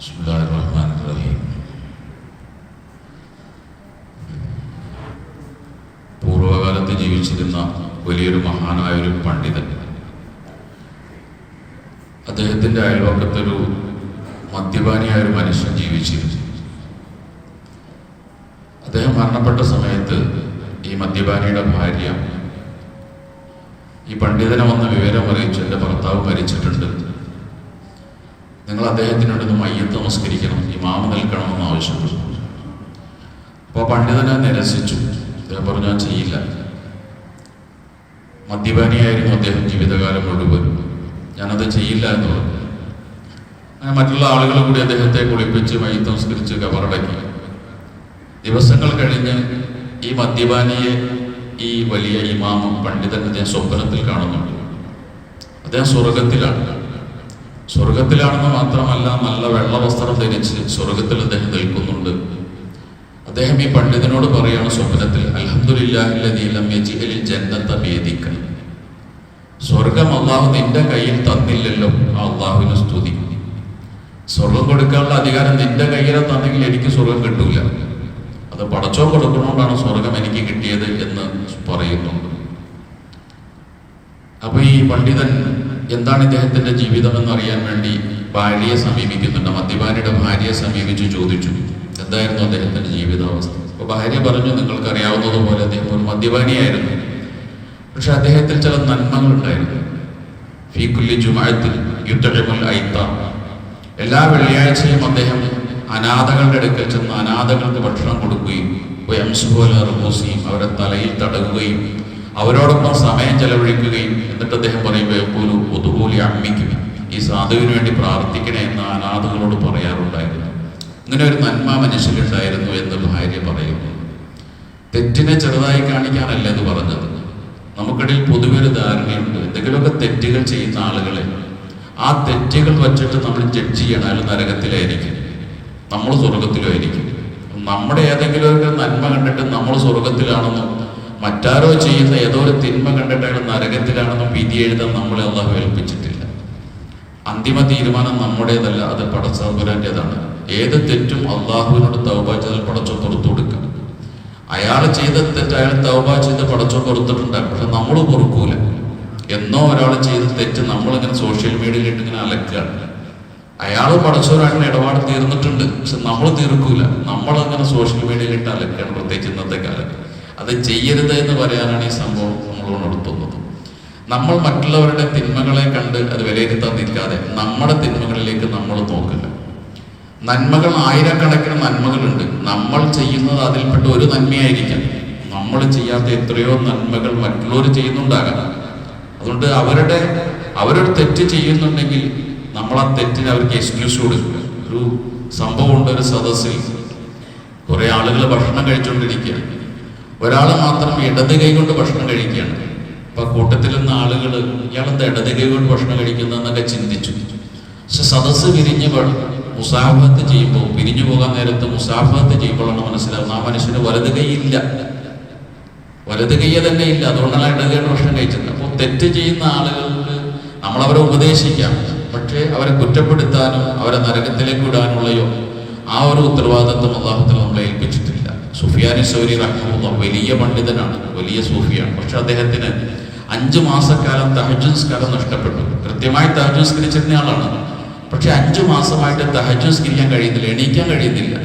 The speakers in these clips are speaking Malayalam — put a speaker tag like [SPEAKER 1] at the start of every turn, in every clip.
[SPEAKER 1] بسم الله الرحمن الرحيم പൂർവകാലത്ത് ജീവിച്ചിരുന്ന വലിയൊരു മഹാനായ ഒരു പണ്ഡിതൻ അദ്ദേഹത്തിൻ്റെ അയൽവക്കത്തൊരു മദ്യപാനിയായ ഒരു മനുഷ്യൻ ജീവിച്ചിരുന്നു അദ്ദേഹം മരണപ്പെട്ട സമയത്ത് ഈ മദ്യപാനിയുടെ ഭാര്യ ഈ പണ്ഡിതനെ വന്ന വിവരം അറിയിച്ചു എൻ്റെ ഭർത്താവ് മരിച്ചിട്ടുണ്ട് നിങ്ങൾ അദ്ദേഹത്തിനോട് ഇത് മയ്യത്ത് നമസ്കരിക്കണം ഇമാമ നിൽക്കണമെന്ന് ആവശ്യപ്പെട്ടു. അപ്പോൾ പണ്ഡിതനെ നിരസിച്ചു. അദ്ദേഹം പറഞ്ഞു ഞാൻ ചെയ്യില്ല. മദ്യപാനിയായിരുന്നു അദ്ദേഹം ജീവിതകാലം മുഴുവൻ. ഞാനത് ചെയ്യില്ല എന്ന് പറഞ്ഞു. അങ്ങനെ മറ്റുള്ള ആളുകൾ കൂടി അദ്ദേഹത്തെ കുളിപ്പിച്ച് മയ്യത്ത് നമസ്കരിച്ച് കവറടക്കി ദിവസങ്ങൾ കഴിഞ്ഞ് ഈ മദ്യപാനിയെ ഈ വലിയ ഇമാമും പണ്ഡിതൻ അദ്ദേഹം സ്വപ്നത്തിൽ കാണുന്നുണ്ട്. അദ്ദേഹം സ്വർഗത്തിലാണ് സ്വർഗത്തിലാണെന്ന് മാത്രമല്ല നല്ല വെള്ള വസ്ത്രം ധരിച്ച് സ്വർഗത്തിൽ അദ്ദേഹം നിൽക്കുന്നുണ്ട്. അദ്ദേഹം ഈ പണ്ഡിതനോട് പറയാണ് സ്വപ്നത്തിൽ വേദിക്കൽ സ്വർഗം അള്ളാഹു നിന്റെ കയ്യിൽ തന്നില്ലല്ലോ ആ അള്ളാഹുവിന് സ്തുതി. സ്വർഗം കൊടുക്കാനുള്ള അധികാരം നിന്റെ കയ്യിൽ തന്നെങ്കിൽ എനിക്ക് സ്വർഗം കിട്ടൂല. അത് പടച്ചോ കൊടുക്കണോണ്ടാണ് സ്വർഗം എനിക്ക് കിട്ടിയത് എന്ന് പറയുന്നുണ്ട് അപ്പൊ ഈ പണ്ഡിതൻ എന്താണ് ഇദ്ദേഹത്തിന്റെ ജീവിതം എന്ന് അറിയാൻ വേണ്ടി ഭാര്യയെ സമീപിക്കുന്നുണ്ട്. മദ്യപാനിയുടെ ഭാര്യയെ സമീപിച്ചു ചോദിച്ചു. എന്തായിരുന്നു അദ്ദേഹത്തിന്റെ ജീവിതാവസ്ഥ? അപ്പൊ ഭാര്യ പറഞ്ഞു നിങ്ങൾക്ക് അറിയാവുന്നതുപോലെ അദ്ദേഹം ഒരു മദ്യപാനിയായിരുന്നു. പക്ഷെ അദ്ദേഹത്തിൽ ചില നന്മകൾ ഉണ്ടായിരുന്നു ഫീക്കുല്ലി ജുമായത്തിൽ യുദ്ധമുൽ ഐത്ത. എല്ലാ വെള്ളിയാഴ്ചയും അദ്ദേഹം അനാഥകളുടെ അടുക്കൽ ചെന്ന് അനാഥകൾക്ക് ഭക്ഷണം കൊടുക്കുകയും അവരെ തലയിൽ തടകുകയും അവരോടൊപ്പം സമയം ചെലവഴിക്കുകയും എന്നിട്ട് അദ്ദേഹം പറയുമ്പോൾ ഒതുകൂലി അമ്മിക്കും ഈ സാധുവിന് വേണ്ടി പ്രാർത്ഥിക്കണേ എന്ന് അനാഥകളോട് പറയാറുണ്ടായിരുന്നു. ഇങ്ങനെ ഒരു നന്മ മനുഷ്യരുണ്ടായിരുന്നു എന്ന് ഭാര്യ പറയുന്നു. തെറ്റിനെ ചെറുതായി കാണിക്കാനല്ല എന്ന് പറഞ്ഞത്. നമുക്കിടയിൽ പൊതുവെ ഒരു ധാരണയുണ്ട്. എന്തെങ്കിലുമൊക്കെ തെറ്റുകൾ ചെയ്യുന്ന ആളുകളെ ആ തെറ്റുകൾ വച്ചിട്ട് നമ്മൾ ജഡ്ജ് ചെയ്യണം. നരകത്തിലായിരിക്കും. നമ്മൾ സ്വർഗത്തിലായിരിക്കും നമ്മുടെ ഏതെങ്കിലും ഒരു നന്മ കണ്ടിട്ട് നമ്മൾ സ്വർഗത്തിലാണെന്നും മറ്റാരോ ചെയ്യുന്ന ഏതോ ഒരു തിന്മ കണ്ടിട്ട് അയാൾ നരകത്തിലാണെന്നും വിധി എഴുതാൻ നമ്മളെ അള്ളാഹു ഏൽപ്പിച്ചിട്ടില്ല. അന്തിമ തീരുമാനം നമ്മുടേതല്ല അത് പടച്ചപുരാന്റെതാണ് ഏത് തെറ്റും അള്ളാഹുവിനോട് തൗബ ചെയ്താൽ പടച്ചോ പുറത്തു കൊടുക്കുക അയാൾ ചെയ്ത തെറ്റ് അയാൾ തൗബ ചെയ്ത് പടച്ചോ പുറത്തിട്ടുണ്ട് പക്ഷെ നമ്മൾ പൊറുക്കൂല എന്നോ ഒരാൾ ചെയ്ത തെറ്റ് നമ്മളിങ്ങനെ സോഷ്യൽ മീഡിയയിൽ ഇട്ട് ഇങ്ങനെ അലക്കുകയാണ്. അയാൾ പടച്ചവരായിട്ടുള്ള ഇടപാട് തീർന്നിട്ടുണ്ട് പക്ഷെ നമ്മൾ തീർക്കൂല. നമ്മളങ്ങനെ സോഷ്യൽ മീഡിയയിൽ ഇട്ട് അലക്കുകയാണ് പ്രത്യേകിച്ച് ഇന്നത്തെ അത് ചെയ്യരുത് എന്ന് പറയാനാണ് ഈ സംഭവം നമ്മൾ ഉണർത്തുന്നത് നമ്മൾ മറ്റുള്ളവരുടെ തിന്മകളെ കണ്ട് അത് വിലയിരുത്താൻ നിൽക്കാതെ നമ്മുടെ തിന്മകളിലേക്ക് നമ്മൾ നോക്കില്ല നന്മകൾ ആയിരക്കണക്കിന് നന്മകളുണ്ട്. നമ്മൾ ചെയ്യുന്നത് അതിൽപ്പെട്ട ഒരു നന്മയായിരിക്കാം. നമ്മൾ ചെയ്യാത്ത എത്രയോ നന്മകൾ മറ്റുള്ളവർ ചെയ്യുന്നുണ്ടാകാം. അതുകൊണ്ട് അവരുടെ അവരൊരു തെറ്റ് ചെയ്യുന്നുണ്ടെങ്കിൽ നമ്മൾ ആ തെറ്റിന് അവർക്ക് എക്സ്ക്യൂസ് കൊടുക്കുക. ഒരു സംഭവമുണ്ട് ഒരു സദസ്സിൽ. കുറെ ആളുകൾ ഭക്ഷണം കഴിച്ചുകൊണ്ടിരിക്കുകയാണ് ഒരാൾ മാത്രം ഇടത് കൈ കൊണ്ട് ഭക്ഷണം കഴിക്കുകയാണ്. അപ്പൊ കൂട്ടത്തിൽ നിന്ന് ആളുകൾ ഇയാളെന്താ ഇടത് കൈ കൊണ്ട് ഭക്ഷണം കഴിക്കുന്നതെന്നൊക്കെ ചിന്തിച്ചു. പക്ഷെ സദസ്സ് വിരിഞ്ഞ് മുസാഫത്ത് ചെയ്യുമ്പോൾ പിരിഞ്ഞു പോകാൻ നേരത്ത് മുസാഫത്ത് ചെയ്യുമ്പോഴാണ് മനസ്സിലാവുന്നത് ആ മനുഷ്യന് വലത് കൈയില്ല വലത് കൈ തന്നെ ഇല്ല. അതുകൊണ്ടാണ് ഇടത് കൈ ഭക്ഷണം കഴിച്ചത്. അപ്പോൾ തെറ്റ് ചെയ്യുന്ന ആളുകൾക്ക് നമ്മളവരെ ഉപദേശിക്കാം. പക്ഷേ അവരെ കുറ്റപ്പെടുത്താനും അവരെ നരകത്തിലേക്ക് വിടാനുള്ളയോ ആ ഒരു ഉത്തരവാദിത്വം അള്ളാഹുത്തിൽ നമ്മളെ ഏൽപ്പിച്ചിട്ടില്ല സുഫിയാനി സൗരി റഹ്മുള്ള വലിയ പണ്ഡിതനാണ് വലിയ സൂഫിയാണ്. പക്ഷെ അദ്ദേഹത്തിന് അഞ്ച് മാസക്കാലം തഹജുസ്കാരം നഷ്ടപ്പെട്ടു. കൃത്യമായി തഹജുസ്കരിച്ചിരുന്ന ആളാണ്. പക്ഷെ അഞ്ചു മാസമായിട്ട് തഹജുസ്കരിക്കാൻ കഴിയുന്നില്ല എണീക്കാൻ കഴിയുന്നില്ല.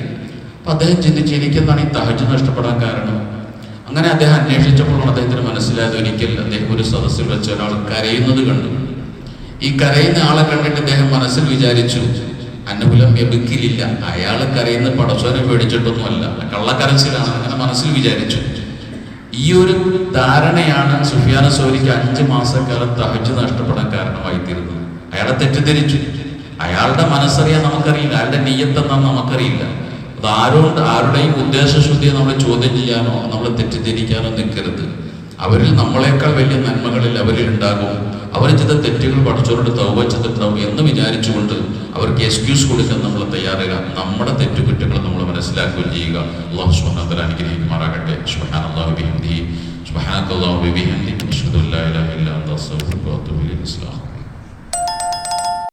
[SPEAKER 1] അപ്പൊ അദ്ദേഹം ചിന്തിച്ച് എനിക്കെന്താണ് ഈ തഹജ് നഷ്ടപ്പെടാൻ കാരണം? അങ്ങനെ അദ്ദേഹം അന്വേഷിച്ചപ്പോഴാണ് അദ്ദേഹത്തിന് മനസ്സിലായത് ഒരിക്കൽ അദ്ദേഹം ഒരു സദസ്സിൽ വെച്ച് ഒരാൾ കരയുന്നത് കണ്ടു. ഈ കരയുന്ന ആളെ കണ്ടിട്ട് അദ്ദേഹം മനസ്സിൽ വിചാരിച്ചു അന്നപുലം എബുക്കിലില്ല അയാൾ കരയുന്ന പടച്ചോനെ പേടിച്ചിട്ടൊന്നുമല്ല. കള്ളക്കരച്ചിലാണ്. അങ്ങനെ മനസ്സിൽ വിചാരിച്ചു. ഈ ഒരു ധാരണയാണ് സുഫിയാന സോരിക്ക് അഞ്ച് മാസക്കാലം തഹജ് നഷ്ടപ്പെടാൻ കാരണമായി തീരുന്നത് അയാളെ തെറ്റിദ്ധരിച്ചു. അയാളുടെ മനസ്സറിയാൻ നമുക്കറിയില്ല. അയാളുടെ നീയത്തെന്നാൽ നമുക്കറിയില്ല. അത് ആരോട് ആരുടെയും ഉദ്ദേശശുദ്ധിയെ നമ്മൾ ചോദ്യം ചെയ്യാനോ നമ്മൾ തെറ്റിദ്ധരിക്കാനോ നിൽക്കരുത്. അവരിൽ നമ്മളെക്കാൾ വലിയ നന്മകളിൽ അവരിൽ ഉണ്ടാകും. അവർ ചെയ്ത തെറ്റുകൾ പഠിച്ചവരോട് തവ ചെയ്തിട്ടുണ്ടാവും എന്ന് വിചാരിച്ചുകൊണ്ട് അവർക്ക് എക്സ്ക്യൂസ് കൊടുക്കാൻ നമ്മൾ തയ്യാറുക നമ്മുടെ തെറ്റുകുറ്റങ്ങൾ നമ്മൾ മനസ്സിലാക്കുകയും ചെയ്യുക. അള്ളാഹു സുഹാനത്തല അനുഗ്രഹിക്കുമാറാകട്ടെ. ഇല്ലാ അൻത അസ്തഗ്ഫിറുക വഅത്തുബു ഇലൈഹി